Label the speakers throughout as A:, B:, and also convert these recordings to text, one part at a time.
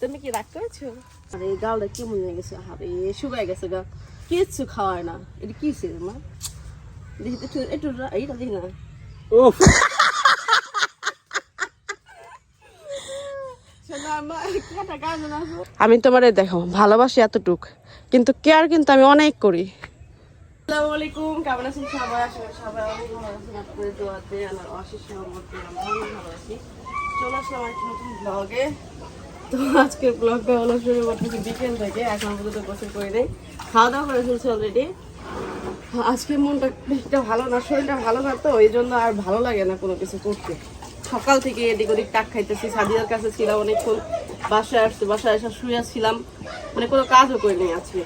A: তুমি কি রাগ করেছ? আরে এই গালটা কেমন হয়ে গেছে? আরে শুকায় গেছে গা। কিচ্ছু খাওয়ায় না। এটা কি ছিল মা? দেখি একটু একটু এইটা দেখি না।
B: উফ।
A: আমি তোমার দেখো ভালোবাসি এতটুক। কিন্তু কেয়ার কিন্তু আমি অনেক করি। আসসালামু আলাইকুম কেমন আছেন সবাই? করি সবাই অনেক ভালো আছেন। আপনাদের দোয়াতে আমার অশেষ সহমতে অনেক ভালো আছি। চলে আসলাম একটা নতুন ব্লগে তো আজকের ব্লগটা হলো শুরু করতেছি বিকেল থেকে এখন পর্যন্ত গোসল করে নেই। খাওয়া দাওয়া করে ফেলছি অলরেডি আজকে মনটা একটা ভালো না শরীরটা ভালো না তো এই জন্য আর ভালো লাগে না কোনো কিছু করতে। সকাল থেকে এদিক ওদিক টাক খাইতেছি সাদিয়ার কাছে ছিলাম অনেকক্ষণ বাসায় বাসায় এসে শুয়ে ছিলাম মানে কোনো কাজও করিনি আজকে।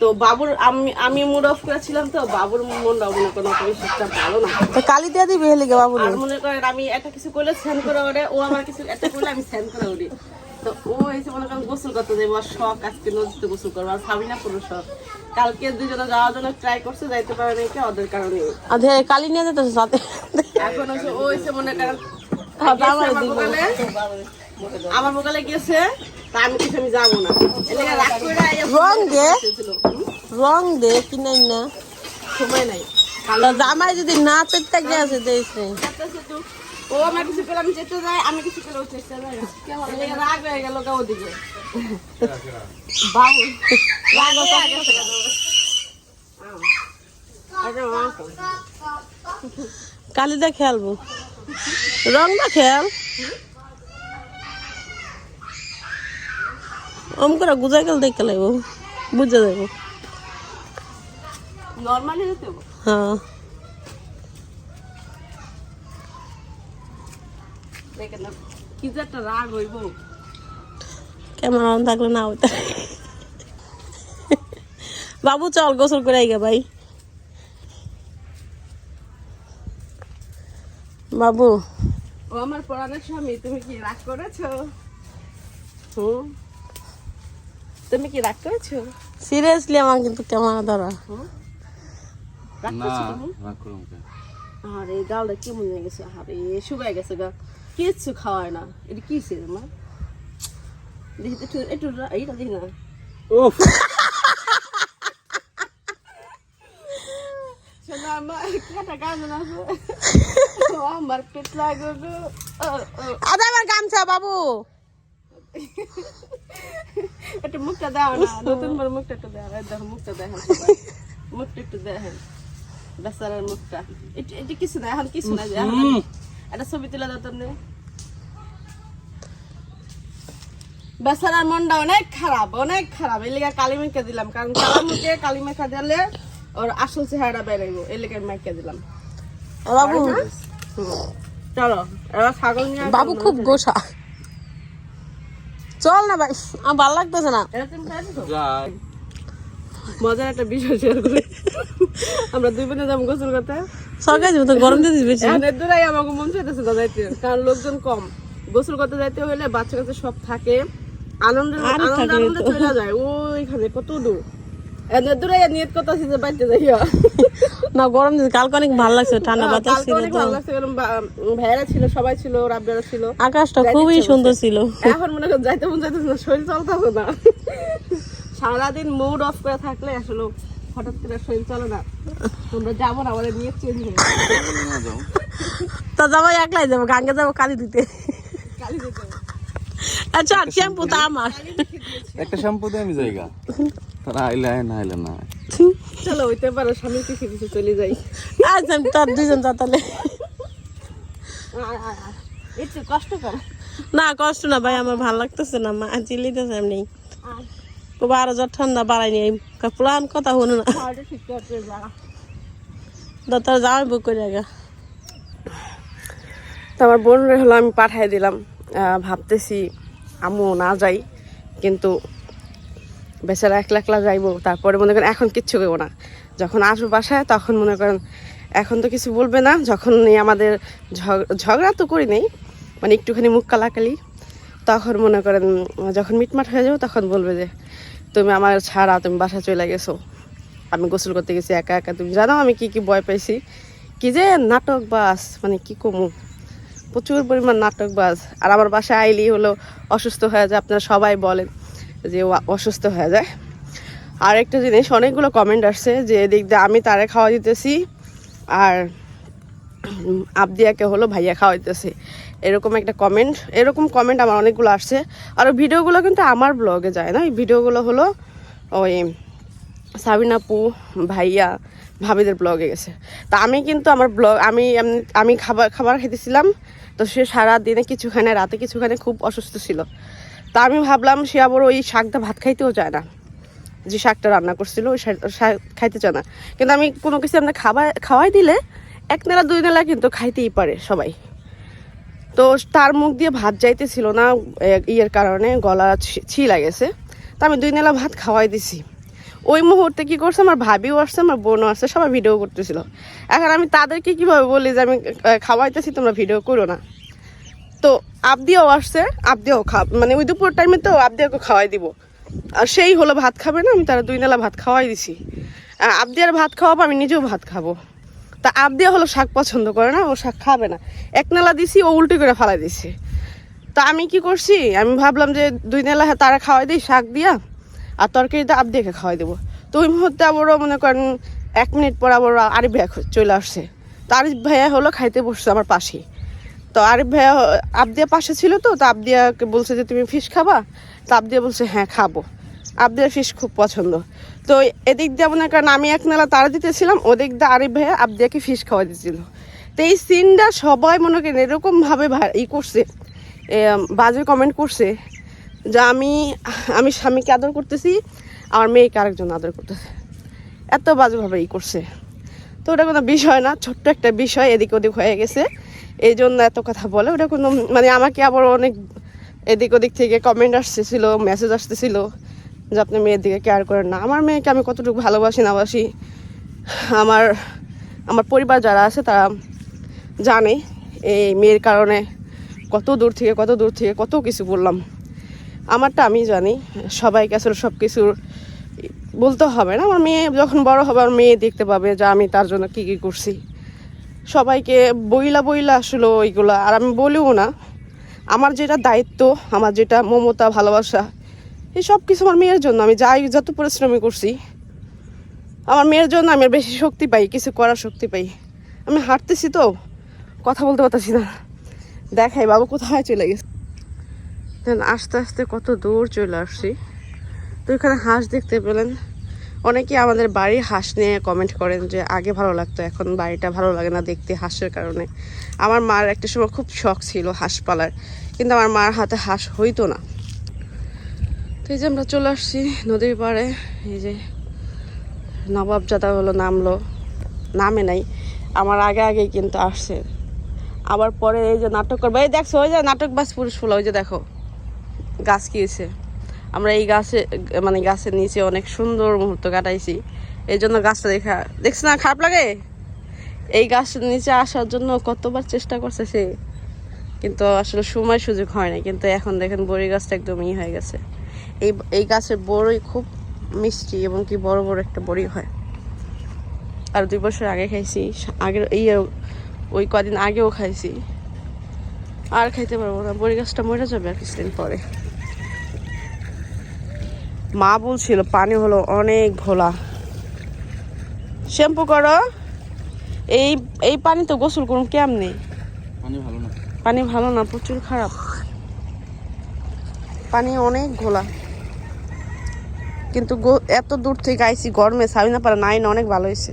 A: তো বাবুর আমি আমি মুড অফ করেছিলাম তো বাবুর মনটা মনে কোনো পরিস্থিতিটা ভালো না।
C: তো কালি দিয়ে দিবে বাবু
A: আর মনে করেন আমি একটা কিছু করলে স্যান করে ওরে ও আমার কিছু একটা করলে আমি স্যান করে উঠি তো ও এসে মনে করেন গোসল করতে যাব আর শখ আজকে নদীতে গোসল করব আর ভাবি না কোনো শখ। কালকে দুজনে যাওয়ার জন্য ট্রাই করছে যাইতে পারে নাকি ওদের কারণে
C: আর কালি নিয়ে যেতে সাথে।
A: এখন হচ্ছে ও এসে মনে করেন গেছে
C: আমারও
A: আমার গেছে তা আমি কিছু আমি যাব না।
C: রং দে। রং দে না।
A: সময় নাই।
C: জামাই যদি না চেষ্টা গেছে।
A: ও আমার কিছু পেলে আমি যেতে যাই আমি কিছু পেলে ও চেষ্টা। এলাকা রাগ হয়ে গেল গা ওদিকে। বাবু রাগ হয়ে। আচ্ছা, মাকে।
C: কালি দিয়ে খেলব রং না খেল অম করে গুজা গেল দেখে লাগবো বুঝে যাব
A: নর্মালি
C: হ্যাঁ
A: দেখেন না, কি যে একটা রাগ হইব।
C: কেমন অন থাকলে না হইতে। বাবু চল গোসল করে আইগা ভাই। বাবু।
A: ও আমার পড়ানোর স্বামী তুমি কি রাগ করেছ? হুম। তুমি কি রাগ করেছ?
C: সিরিয়াসলি আমার কিন্তু কেমন ধরা।
A: হুম। রাগ করছ তুমি?
B: রাগ?
A: আরে গালটা কেমন হয়ে গেছে? আরে শুকায় গেছে গা। কিচ্ছু খাওয়ায় না। এটা কি ছিল মা? দেখি তো একটু একটু এইটা দেখি না।
B: উফ।
A: আমার কাটা গান আছে ও আমার পেট লাগো গো ও, ও।
C: আদা আমার গামছা বাবু।
A: একটু মুখটা দাও না নতুন করে মুখটা একটু দাও দেখো মুখটা দেখেন। মুখটা একটু দেখেন বেচারার মুখটা। এটা এটা কিছু না এখন কিছু না
B: হুম।
A: ছবি তুলে দাও তোমরা বেচারার মনটা অনেক খারাপ অনেক খারাপ। এই লেগে কালি মেখে দিলাম কারণ কালার মুখে কালি মেখা দিলে ওর আসল চেহারা বেরাইব এই লেগে মেখে দিলাম।
C: বাবু।
A: চলো এবার ছাগল নিয়ে
C: বাবু খুব গোসা। চল না ভাই আমার ভালো লাগতেছে না।
A: মজার একটা বিষয় শেয়ার করি। আমরা দুই বোনে যাব গোসল করতে।
C: সরকার তো গরম দিয়ে
A: এখন দূরাই আমাকে মন চাইতেছে না যাইতে। কারণ লোকজন কম। গোসল করতে যাইতে হলে বাচ্চা কাছে সব থাকে। আনন্দ
C: আরও
A: আনন্দ
C: থাকে
A: আনন্দে
C: তো।
A: চলে যায়। ওইখানে কত দূর? এনে দূরাই নিয়ত কথা আছে যে বাইতে
C: না গরম দিন কালকে অনেক ভালো লাগছে ঠান্ডা বাতাস ছিল
A: অনেক ভালো লাগছে কারণ বা- ভাইয়েরা ছিল সবাই ছিল রাব্বারা ছিল।
C: আকাশটা খুবই সুন্দর ছিল।
A: এখন মনে করেন যাইতে মন যাইতেছে না শরীর চলতেছে না। সারাদিন মুড অফ করে থাকলে আসলে হঠাৎ করে শরীর চলে না। তোমরা যাব না আমাদের নিয়ে চেঞ্জ হয়ে
C: তো যাব একলাই যাব গাঙ্গে যাব কালি দিতে।
A: কালি হবে।
C: আচ্ছা শ্যাম্পু তো আমার?
B: একটা শ্যাম্পু দিয়ে আমি যাইগা তারা আইলে আয় না আইলে না
A: চলো হইতে পারে স্বামীর পিছিয়ে পিছিয়ে চলে যাই।
C: আচ্ছা তোর দুজন যা তাহলে।
A: একটু কষ্ট কর।
C: না কষ্ট না ভাই আমার ভালো লাগতেছে না মা চিল্লিতেছে এমনি। ও বারো জ্বর ঠান্ডা বাড়াই নি প্লান কথা হলো না।
A: খাওয়াটা ঠিক করতে যা।
C: তোর বুক করে আগা
A: তো আমার বোনের হলো আমি পাঠাই দিলাম। ভাবতেছি আম্মু না যাই, কিন্তু বেচারা একলা একলা যাইবো, তারপরে মনে করেন এখন কিচ্ছু করব না। যখন আসব বাসায়, তখন মনে করেন এখন তো কিছু বলবে না। যখন আমাদের ঝগ- ঝগড়া তো করি নেই মানে একটুখানি মুখ কালাকালি, তখন মনে করেন যখন মিটমাট হয়ে যাব, তখন বলবে যে, তুমি আমার ছাড়া, তুমি বাসা চলে গেছো। আমি গোসল করতে গেছি, একা একা। তুমি জানো আমি কি কি ভয় পাইছি? কি যে নাটক বাস মানে কি কমু? প্রচুর পরিমাণ নাটক নাটকবাজ। আর আমার বাসায় আইলি হলো অসুস্থ হয়ে যায়, আপনারা সবাই বলেন যে অসুস্থ হয়ে যায়। আর একটা জিনিস, অনেকগুলো কমেন্ট আসছে যে এদিক দিয়ে আমি তারে খাওয়া দিতেছি আর আবদিয়াকে হলো ভাইয়া খাওয়া দিতেছি এরকম একটা কমেন্ট এরকম কমেন্ট আমার অনেকগুলো আসছে। আর ভিডিওগুলো কিন্তু আমার ব্লগে যায় না, ওই ভিডিওগুলো হলো ওই সাবিনাপু ভাইয়া, ভাবিদের ব্লগে গেছে। তা আমি কিন্তু আমার ব্লগ আমি আমি খাবার খাবার খেতেছিলাম তো সে সারা দিনে কিছুখানে, রাতে কিছুখানে খুব অসুস্থ ছিল। তা আমি ভাবলাম সে আবার ওই শাকটা ভাত খাইতেও চায় না। যে শাকটা রান্না করছিল, ওই শাক খাইতে চায় না। কিন্তু আমি কোনো কিছু আমরা খাবার, খাওয়াই দিলে এক নেলা, দুই নেলা কিন্তু খাইতেই পারে সবাই। তো তার মুখ দিয়ে ভাত যাইতেছিল না ইয়ের কারণে গলা ছি- ছি লাগেছে তা আমি দুই নেলা ভাত খাওয়াই দিছি। ওই মুহূর্তে কি করছে? আমার ভাবিও আসছে, আমার বোনও আসছে, সবাই ভিডিও করতেছিল। এখন আমি তাদেরকে কীভাবে বলি যে আমি খাওয়াইতেছি, তোমরা ভিডিও করো না? তো আবদিয়াও আসছে আবদিয়াও খা মানে ওই দুপুর টাইমে তো আবদিয়াকে খাওয়াই দিব। আর সেই হলো ভাত খাবে না, আমি তারা দুই নালা ভাত খাওয়াই দিছি। আবদিয়ার ভাত খাওয়াবো, আমি নিজেও ভাত খাব। তা আবদিয়া হলো শাক পছন্দ করে না, ও শাক খাবে না। এক নালা দিছি, ও উল্টো করে ফালাই দিছে। তা আমি কি করছি? আমি ভাবলাম যে দুই নেলা তারা খাওয়াই দিই শাক দিয়া। আর তরকারিটা আবদিয়াকে খাওয়াই দেবো। তো ওই মুহূর্তে আবারও মনে করেন এক মিনিট পর আবার আরিফ ভাইয়া চলে আসছে। তো আরিফ ভাইয়া হলো খাইতে বসছে আমার পাশে। তো আরিফ ভাইয়া আবদিয়া পাশে ছিল তো তো আবদিয়াকে বলছে যে, তুমি ফিশ খাবা? তো আবদিয়া বলছে হ্যাঁ খাব। আবদিয়ার ফিশ খুব পছন্দ। তো এদিক দিয়ে মনে করেন আমি এক নালা তারা দিতেছিলাম, ওদিক দিয়ে আরিফ ভাইয়া আবদিয়াকে ফিশ খাওয়া দিচ্ছিল তো এই সিনটা সবাই মনে করেন এরকমভাবে ই করছে বাজে কমেন্ট করছে। যে আমি আমি স্বামীকে আদর করতেছি, আমার মেয়েকে আরেকজন আদর করতেছে। এত বাজেভাবে ই করছে। তো ওটা কোনো বিষয় না, ছোট্ট একটা বিষয়, এদিক ওদিক হয়ে গেছে। এই জন্য এত কথা বলে। ওটা কোনো মানে আমাকে আবার অনেক এদিক ওদিক থেকে কমেন্ট আসতেছিল মেসেজ আসতেছিল যে আপনি মেয়ের দিকে কেয়ার করেন না। আমার মেয়েকে আমি কতটুকু ভালোবাসি, না বাসি আমার আমার পরিবার যারা আছে তারা জানে। এই মেয়ের কারণে কত দূর থেকে, কত দূর থেকে কত কিছু বললাম। আমারটা আমি জানি, সবাইকে আসলে সব কিছুর বলতে হবে না। আমার মেয়ে যখন বড় হবে, আমার মেয়ে দেখতে পাবে যে আমি তার জন্য কী কী করছি। সবাইকে বইলা বইলা আসলে ওইগুলা। আর আমি বলিও না, আমার যেটা দায়িত্ব, আমার যেটা মমতা, ভালোবাসা, এই সব কিছু আমার মেয়ের জন্য। আমি যাই, যত পরিশ্রমী করছি, আমার মেয়ের জন্য আমি বেশি শক্তি পাই, কিছু করার শক্তি পাই। আমি হাঁটতেছি তো, কথা বলতে পারতেছি না। দেখাই বাবু কোথায় চলে গেছে। দেন আস্তে আস্তে কত দূর চলে আসছি। তো এখানে হাঁস দেখতে পেলেন। অনেকেই আমাদের বাড়ির হাঁস নিয়ে কমেন্ট করেন যে, আগে ভালো লাগতো, এখন বাড়িটা ভালো লাগে না দেখতে হাঁসের কারণে। আমার মার একটা সময় খুব শখ ছিল হাঁস পালার, কিন্তু আমার মার হাতে হাঁস হইতো না। তো এই যে আমরা চলে আসছি নদীর পাড়ে। এই যে নবাবজাদা হলো নামলো। নামে নাই, আমার আগে আগেই কিন্তু আসছে। আবার পরে এই যে নাটক করবে, এই দেখছ, ওই যে নাটক বাস পুরুষ ফুলা, ওই যে দেখো। গাছ কিয়েছে আমরা এই গাছে মানে গাছের নিচে অনেক সুন্দর মুহূর্ত কাটাইছি। এই জন্য গাছটা দেখা, দেখছ না, খারাপ লাগে? এই গাছের নিচে আসার জন্য কতবার চেষ্টা করছে সে? কিন্তু আসলে সময় সুযোগ হয় না কিন্তু এখন দেখেন বড়ি গাছটা একদম ই হয়ে গেছে। এই এই গাছের বড়ই খুব মিষ্টি এবং কি বড় বড় একটা বড়ি হয়। আর দুই বছর আগে খাইছি, আগের এই, ওই কদিন আগেও খাইছি। আর খাইতে পারব না, বড়ি গাছটা মরে যাবে আর কিছুদিন পরে। মা বলছিল পানি হলো অনেক ঘোলা শ্যাম্পু করো। এই এই পানি তো গোসল করুন কেমনি?
B: পানি ভালো না।
A: পানি ভালো না প্রচুর খারাপ। পানি অনেক ঘোলা কিন্তু গো- এত দূর থেকে আইসি গরমে সাবিনা পাড়া নাই না অনেক ভালো হয়েছে।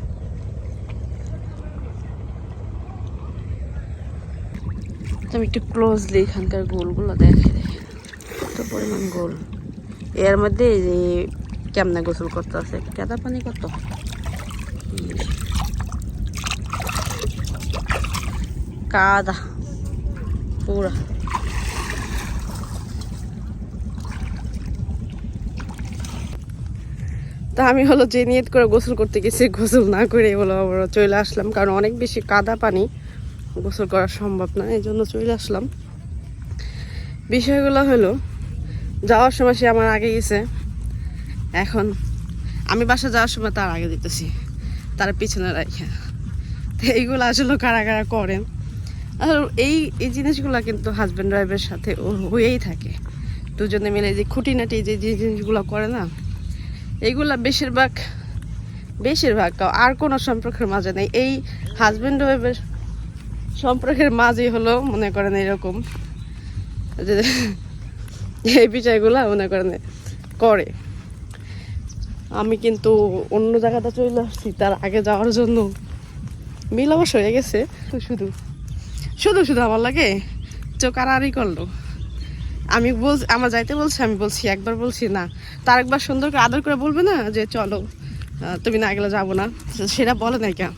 A: আমি একটু ক্লোজলি এখানকার গোলগুলো দেখে দেখে কত পরিমাণ গোল। এর মধ্যে যে কেমনে গোসল করতে আছে? কেদা পানি কত? কাদা, পুরা। তা আমি হলো যে নিয়ত করে গোসল করতে গেছি, গোসল না করে হলো আবার চলে আসলাম, কারণ অনেক বেশি কাদা পানি গোসল করা সম্ভব না, এই জন্য চলে আসলাম। বিষয়গুলো হলো যাওয়ার সময় সে আমার আগে গেছে। এখন আমি বাসা যাওয়ার সময় তার আগে দিতেছি তার পিছনে রাখা তো এইগুলো আসলে কারা কারা করেন আর এই এই জিনিসগুলো কিন্তু হাজব্যান্ড ওয়াইফের সাথে হয়েই থাকে। দুজনে মিলে যে খুঁটিনাটি যে যে জিনিসগুলো করে না, এইগুলা বেশিরভাগ বেশিরভাগ আর কোনো সম্পর্কের মাঝে নেই। এই হাজব্যান্ড ওয়াইফের সম্পর্কের মাঝেই হলো, মনে করেন এরকম। যে এই বিষয়গুলো মনে করেন, করে। আমি কিন্তু অন্য জায়গাটা চলে আসছি, তার আগে যাওয়ার জন্য। মিল অবশ্য হয়ে গেছে। তো শুধু শুধু শুধু আমার লাগে চোখ আড়াআড়ি করল। আমি বল আমার যাইতে বলছি, আমি বলছি, একবার বলছি, না। তার একবার সুন্দর করে আদর করে বলবে না যে, চলো তুমি না গেলে যাব না। সেটা বলে নাই কেন?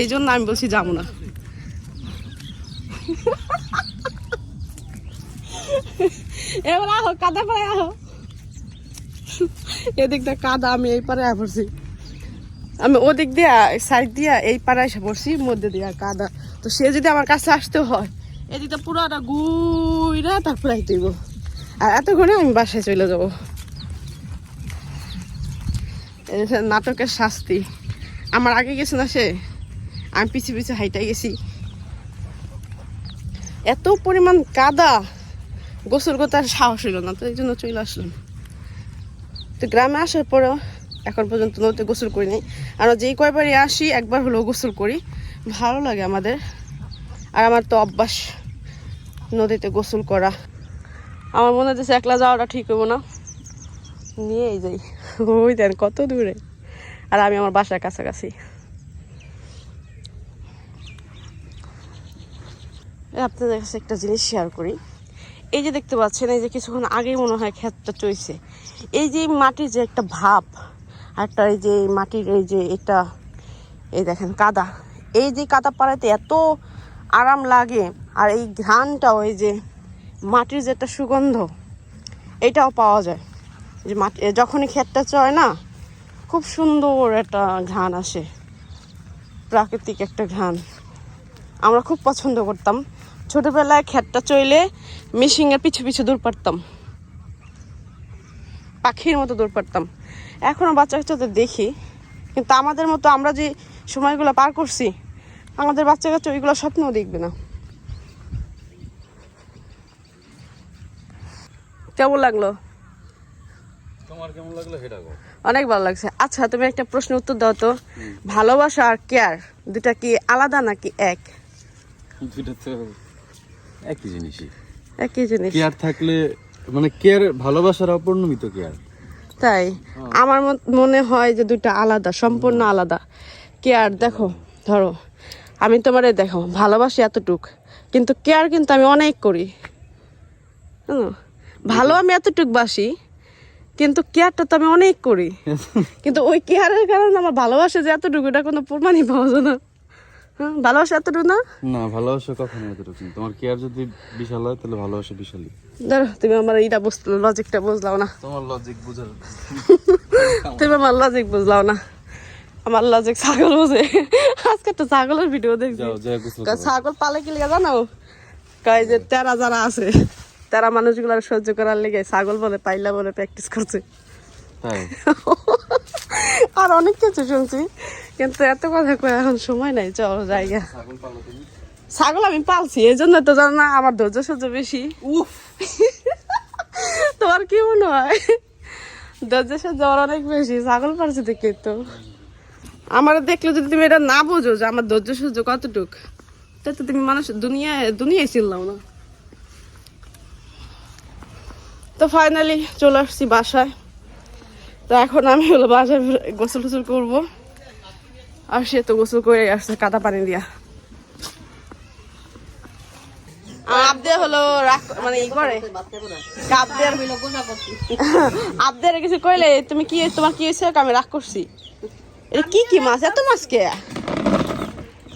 A: এই জন্য আমি বলছি, যাব না। এবার আহো, কাদা পাড়ে, আহো। এদিকটা কাদা, আমি এই পারে পড়ছি। আমি ওদিক দিয়া, সাইড দিয়া এই পাড়ায় এসে পড়ছি, মধ্যে দিয়া কাদা। তো সে যদি আমার কাছে আসতে হয় এদিকটা পুরোটা গুইরা তারপরে আইতেইব আর এতক্ষণে আমি বাসায় চলে যাব। নাটকের শাস্তি। আমার আগে গেছে না সে? আমি পিছিয়ে পিছিয়ে হাইটাই গেছি। এত পরিমাণ কাদা। গোসল করতে আর সাহস হইল না, তো এই জন্য চলে আসলাম। তো গ্রামে আসার পরেও এখন পর্যন্ত নদীতে গোসল করি নাই। আর যেই কয়বারই আসি, একবার হলেও গোসল করি। ভালো লাগে আমাদের। আর আমার তো অভ্যাস নদীতে গোসল করা। আমার মনে হচ্ছে একলা যাওয়াটা ঠিক হব না। নিয়েই যাই। ওই দেন, কত দূরে। আর আমি আমার বাসার কাছাকাছি। আপনাদের কাছে একটা জিনিস শেয়ার করি। এই যে দেখতে পাচ্ছেন, এই যে কিছুক্ষণ আগেই মনে হয় ক্ষেতটা চইছে। এই যে মাটির যে একটা ভাব একটা এই যে মাটির এই যে এটা, এই দেখেন কাদা। এই যে কাদা পাড়াতে এত আরাম লাগে, আর এই ঘ্রাণটাও, এই যে মাটির যে একটা সুগন্ধ, এটাও পাওয়া যায়। যে মাটি যখনই ক্ষেতটা চয় না, খুব সুন্দর একটা ঘ্রাণ আসে। প্রাকৃতিক একটা ঘ্রাণ। আমরা খুব পছন্দ করতাম। ছোটবেলায় ক্ষেতটা চইলে মিশিংয়ের পিছু পিছু দূর পারতাম। পাখির মতো দূর পারতাম। এখনও বাচ্চা কাচ্চাদের দেখি কিন্তু আমাদের মতো আমরা যে সময়গুলো পার করছি আমাদের বাচ্চা কাচ্চা ওইগুলো স্বপ্নও দেখবে না। কেমন লাগল?
B: তোমার কেমন লাগল সেটা
A: অনেক ভালো লাগছে। আচ্ছা তুমি একটা প্রশ্ন উত্তর দাও তো। ভালোবাসা আর কেয়ার দুটা কি আলাদা নাকি এক?
B: দুইটা তো একই জিনিসই।
A: একই জিনিস।
B: কেয়ার থাকলে মানে কেয়ার ভালোবাসার অপরিণমিত কেয়ার
A: তাই? আমার মত- মনে হয় যে দুইটা আলাদা সম্পূর্ণ আলাদা। কেয়ার দেখো ধরো আমি তোমারে দেখো ভালোবাসি এতটুক কিন্তু কেয়ার কিন্তু আমি অনেক করি? ভালো আমি এতটুক বাসি কিন্তু কেয়ারটা তো আমি অনেক করি। কিন্তু ওই কেয়ারের কারণে আমার ভালোবাসা যে এতটুকু এটা কোনো প্রমাণই পাওয়া যায় না। হ্যাঁ ভালোবাসা এতটুকু না?
B: না ভালোবাসা কখনো এতটুকু। তোমার কেয়ার যদি বিশাল হয় তাহলে ভালোবাসা বিশালই।
A: ধরো তুমি আমার এইটা বুঝতে লজিকটা বুঝলাও না।
B: তোমার লজিক বুঝার
A: তুমি আমার লজিক বুঝলাও না। আমার লজিক ছাগল বুঝে। আজকে একটা ছাগলের ভিডিও দেখছি। ছাগল পালে কি লেগে জানো? কয় যে তেরা যারা আছে তেরা মানুষগুলো সহ্য করার লেগে ছাগল বলে পাইলা বলে প্র্যাকটিস করছে।
B: তাই?
A: আর অনেক কিছু শুনছি কিন্তু এত কথা কয় এখন সময় নাই চলো জায়গা
B: ছাগল
A: আমি পালছি এই জন্য তো জানো না আমার ধৈর্য সহ্য বেশি।
B: উফ!
A: তোমার কি মনে হয়? ধৈর্য সহ্য আমার অনেক বেশি ছাগল পালছি দেখে তো। আমার দেখলে যদি তুমি এটা না বোঝো যে আমার ধৈর্য সহ্য কতটুক তা তো তুমি মানুষ দুনিয়ায় দুনিয়ায় চিনলাম না। তো ফাইনালি চলে আসছি বাসায়। তো এখন আমি হলো বাসায় ফিরে গোসল টোসল করব। আর সে তো গোসল করে আসছে কাদা পানি দিয়া। আবদে হলো রাগ মানে ই করে। আবদের আবদের কিছু কইলে তুমি কি তোমার কি হয়েছে? আমি রাগ করছি? এটা কি কি মাছ? এত মাছ কে?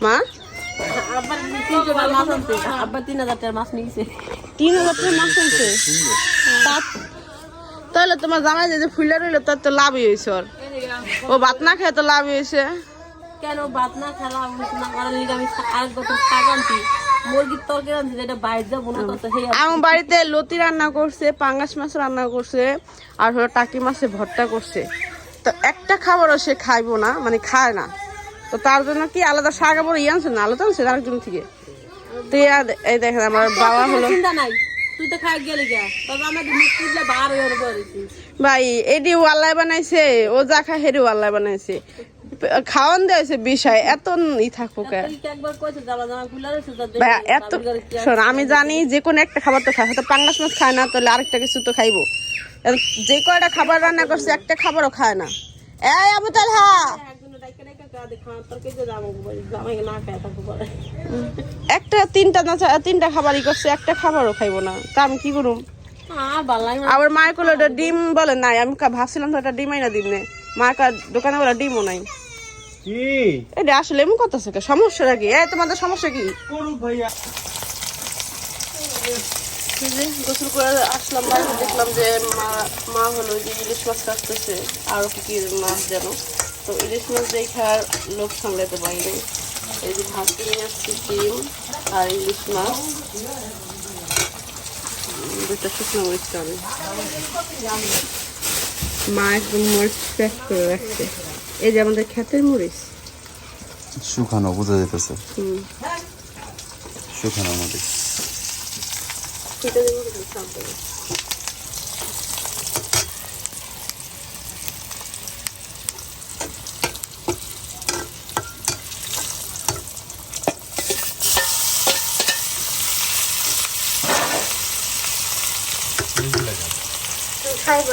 A: মা?
C: আব্বার তিনশো মাছ আনছে আব্বার তিন হাজার টাকার মাছ নিয়েছে।
A: তিন হাজার মাছ আনছে। তাহলে তোমার জামাই যে ফুলে রইল তার তো লাভই হয়েছে ওর। ও ভাত না খেয়ে তো লাভই হয়েছে।
C: কেন ভাত না খেলাম না? করার লিগে আমি আরেক বছর শাক আনছি। মুরগির তরকারি আনছি যেটা বাইরে যাব না করতে সেই
A: আমার বাড়িতে লতি রান্না করছে পাঙ্গাস মাছ রান্না করছে আর হলো টাকি মাছে ভর্তা করছে। তো একটা খাবারও সে খাইবো না মানে খায় না। তো তার জন্য কি আলাদা শাক আবার ইয়ে আনছে না? আলাদা আনছে আরেকজন থেকে। আর- এই দেখেন আমার বাবা হলো
C: চিন্তা নাই। খাই
A: ভাই এডি ওয়াল্লাই বানাইছে ও যা খা হেরি ওয়াল্লাই বানাইছে। খাওয়ান দিয়েছে বিষয় এত ই থাকব কে
C: তুই কি একবার কইছিস জামা জামা খুলে রয়েছে তো
A: ভাই এত শোন আমি জানি যে কোনো একটা খাবার তো খায় হয়তো পাঙ্গাস মাছ খায় না তাহলে আরেকটা কিছু তো খাইবো। যে কয়টা খাবার রান্না করছে একটা খাবারও খায় না। এই আবু তালহা!
C: একজনে
A: একটা তিনটা না তিনটা খাবারই করছে একটা খাবারও খাইবো না। তা আমি কি করুম? আবার মায়ের কোলে ওটা ডিম বলে নাই আমি ভাবছিলাম তো এটা ডিমাই না দিম নে। মায়ের দোকানে বলে ডিমও নাই। এটা আসলে এমন কথা আছে সমস্যাটা কি? এই তোমাদের সমস্যা কি?
B: করুক ভাইয়া।
A: এই গোসল করে আসলাম দেখলাম যে মা মা হলো যে ইলিশ মাছ কাটতেছে। আরও কি কি মাছ যেন। তো ইলিশ মাছ দিয়ে খাওয়ার লোক সামলাতে পারিনি। এই যে ভাত নিয়ে আসছি ডিম আর ইলিশ মাছ। দুটো শুকনো মরিচ আমি মা একদম মরিচ প্যাক করে রাখছে। এই যে আমাদের ক্ষেতের মরিচ।
B: শুকানো বোঝা যেতেছে
A: হুম।
B: শুকানো
A: দেবো।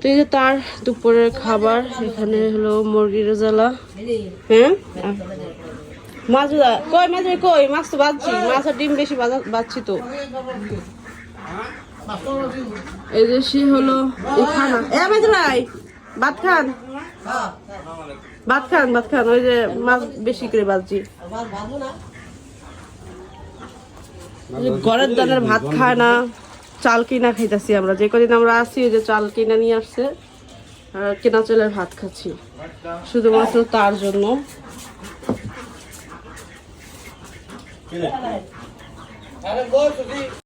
A: তো এই যে তার দুপুরের খাবার, এখানে হলো মুরগির জ্বালা। হ্যাঁ? মাছ কই মাছ কই? মাছ তো বাজছি, মাছ আর ডিম বেশি বাজা- বাজছি তো। এই যে সে হলো ভাত খান? ভাত খান ভাত খান ওই যে মাছ বেশি করে বাজছি ওই যে ঘরের দানের ভাত খায় না চাল কিনা খাইতেছি আমরা। যে কদিন আমরা আছি ওই যে চাল কিনা নিয়ে আসছে কেনা চালের ভাত খাচ্ছি। শুধুমাত্র তার জন্য।